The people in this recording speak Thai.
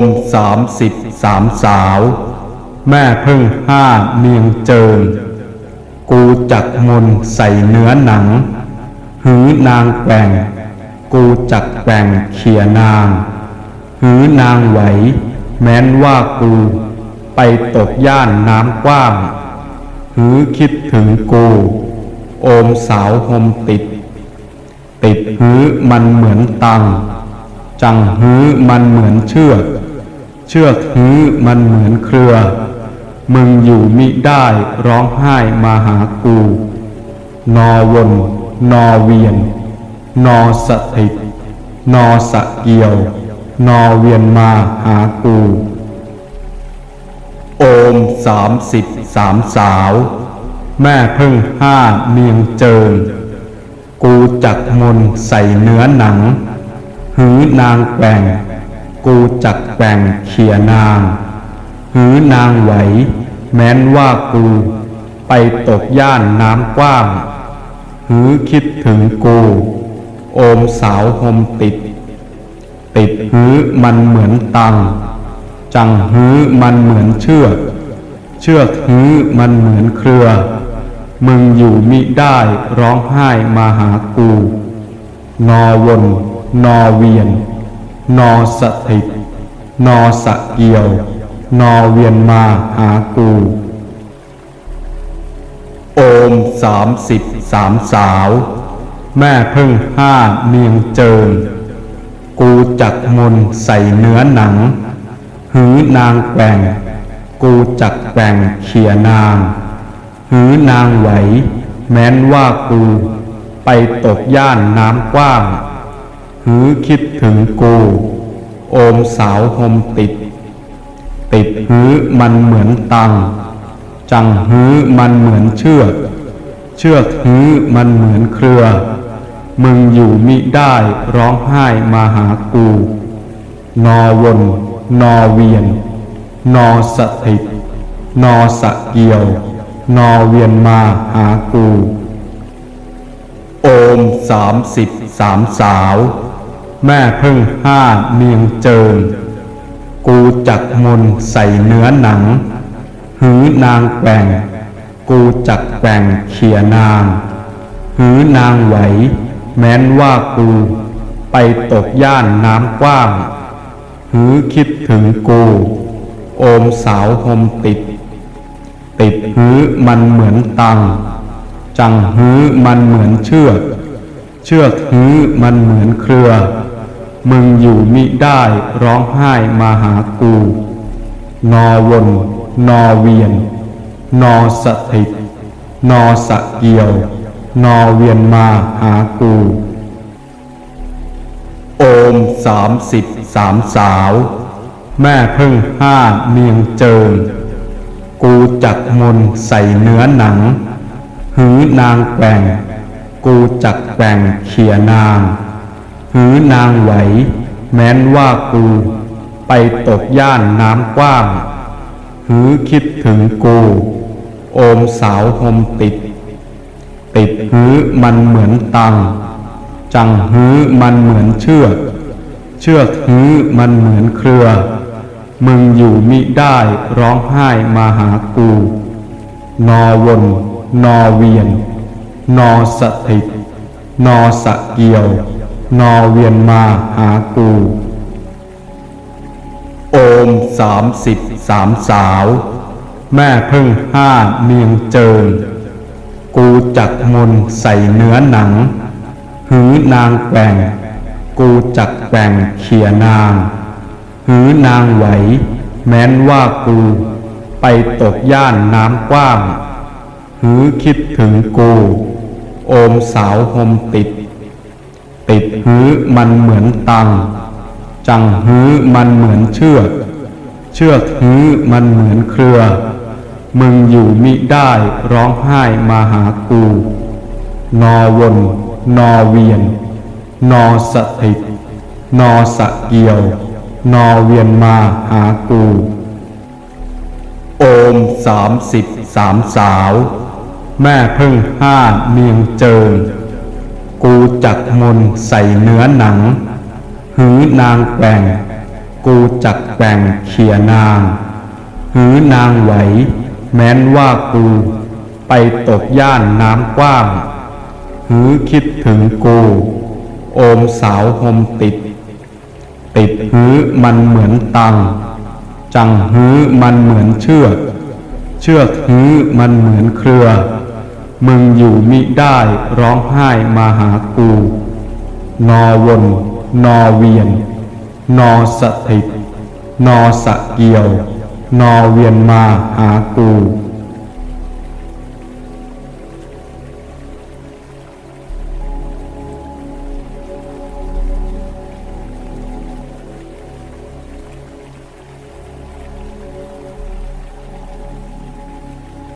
มสามสิบสามสาว แม่พึ่งห้าเมียงเจิง กูจักมนใส่เนื้อหนัง หือนางแกว่ง กูจักแกว่งเขียนาง หือนางไหว แม้นว่ากู ไปตกย่านน้ำกว้าง หือคิดถึงกู โอมสาวหมติด ติดหื้อมันเหมือนตังจังหื้อมันเหมือนเชือก เชือกหื้อมันเหมือนเครือ มึงอยู่มิได้ร้องไห้มาหากู นอวนนอเวียน นอสถิต นอสะเกียว นอเวียนมาหากู โอมสามสิบสามสาว แม่พึ่งห้าเมียงเจิงกูจักมนใส่เนื้อหนัง หือนางแกว่ง กูจักแกว่งเขียนางหือนางไหว แม้นว่ากู ไปตกย่านน้ำกว้างหือคิดถึงกู โอมสาวหมติด ติดหือมันเหมือนตัง จังหื้อมันเหมือนเชือก เชือกหื้อมันเหมือนเครือ มึงอยู่มิได้ร้องไห้มาหากู นอวน นอเวียน นอสถิต นอสะเกียว นอเวียนมาหากู โอมสามสิบสามสาว แม่พึ่งห้าเมียงเจิง กูจักมนใส่เนื้อหนัง หือนางแกว่ง กูจักแกว่งเขียนาง หือนางไหว แม้นว่ากู ไปตกย่านน้ำกว้าง หือคิดถึงกู โอมสาวหมติด ติดหือมันเหมือนตัง จังหื้อมันเหมือนเชือก เชือกหื้อมันเหมือนเครือ มึงอยู่มิได้ร้องไห้มาหากู นอวนนอเวียน นอสถิต นอสะเกียว นอเวียนมาหากู โอมสามสิบสามสาว แม่พึ่งห้าเมียงเจิงกูจักมนใส่เนื้อหนัง หือนางแกว่ง กูจักแกว่งเขี่ยนาง หือนางไหว แม้นว่ากู ไปตกย่านน้ำกว้าง หือคิดถึงกู โอมสาวหมติด ติดหือมันเหมือนตัง จังหื้อมันเหมือนเชือกเชือกหื้อมันเหมือนเครือ มึงอยู่มิได้ร้องไห้มาหากู นอวน นอเวียน นอสถิต นอสะเกียว นอเวียนมาหากู โอมสามสิบสามสาว แม่พึ่งห้าเมียงเจิงกูจักมนใส่เนื้อหนัง หือนางแกว่ง กูจักแกว่งเขียนาง หือนางไหว แม้นว่ากู ไปตกย่านน้ำกว้างหือคิดถึงกู โอมสาวหมติด ติดหือมันเหมือนตัง จังหื้อมันเหมือนเชือก เชือกหื้อมันเหมือนเครือ มึงอยู่มิได้ร้องไห้มาหากู นอวน นอเวียน นอสถิต นอสะเกียว นอเวียนมาหากู โอมสามสิบสามสาว แม่พึ่งห้าเมียงเจิง กูจักมนใส่เนื้อหนัง หือนางแกว่ง กูจักแกว่งเขียนาง หือนางไหว แม้นว่ากู ไปตกย่านน้ำกว้าง หือคิดถึงกู โอมสาวหมติด ติดหือมันเหมือนตัง จังหื้อมันเหมือนเชือก เชือกหื้อมันเหมือนเครือ มึงอยู่มิได้ร้องไห้มาหากู นอวนนอเวียน นอสถิต นอสะเกียว นอเวียนมาหากู โอมสามสิบสามสาว แม่พึ่งห้าเมียงเจิง กูจักมนใส่เนื้อหนัง หือนางแกว่ง กูจักแบ่งเขียนาง หือนางไหว แม้นว่ากู ไปตกย่านน้ำกว้าง หือคิดถึงกู โอมสาวหมติด ติดหือมันเหมือนตัง จังหื้อมันเหมือนเชือก เชือกหื้อมันเหมือนเครือ มึงอยู่มิได้ร้องไห้มาหากู นอวน นอเวียน นอสถิต นอสะเกียว นอเวียนมาหากู